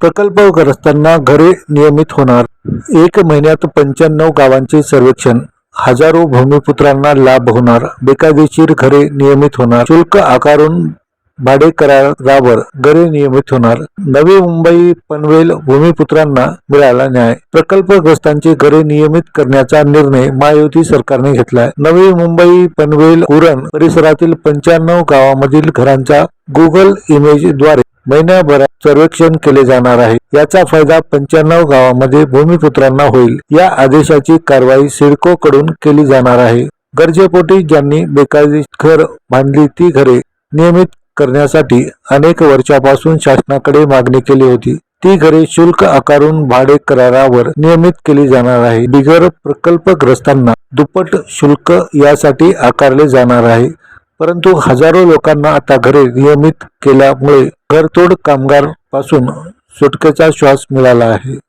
प्रकल्पग्रस्तांना घरे नियमित होणार. एक महिन्यात पंच्याण्णव गावांचे सर्वेक्षण. हजारो भूमिपुत्रांना लाभ होणार. बेकायदेशीर घरे नियमित होणार. शुल्क आकारून भाडे करारावर घरे नियमित होणार. नवी मुंबई पनवेल भूमिपुत्रांना मिळाला न्याय. प्रकल्पग्रस्तांची घरे नियमित करण्याचा निर्णय महायुती सरकारने घेतलाय. नवी मुंबई पनवेल उरण परिसरातील पंच्याण्णव गावामधील घरांच्या गुगल इमेजद्वारे महिन्याभरात सर्वेक्षण केले जाणार आहे. याचा फायदा पंच्याण्णव गावामध्ये भूमिपुत्रांना होईल. या आदेशाची कारवाई सिडको कडून केली जाणार आहे. गरजेपोटी ज्यांनी बेकायदेशीर घर बांधली ती घरे नियमित करण्यासाठी अनेक वर्षापासून शासनाकडे मागणी केली होती. ती घरे शुल्क आकारून भाडे करारावर नियमित केली जाणार आहे. बिगर प्रकल्पग्रस्तांना दुप्पट शुल्क यासाठी आकारले जाणार आहे. परंतु हजारो लोकांना आता घरे नियमित केल्यामुळे घरतोड कामगारपासून सुटकेचा श्वास मिळाला आहे.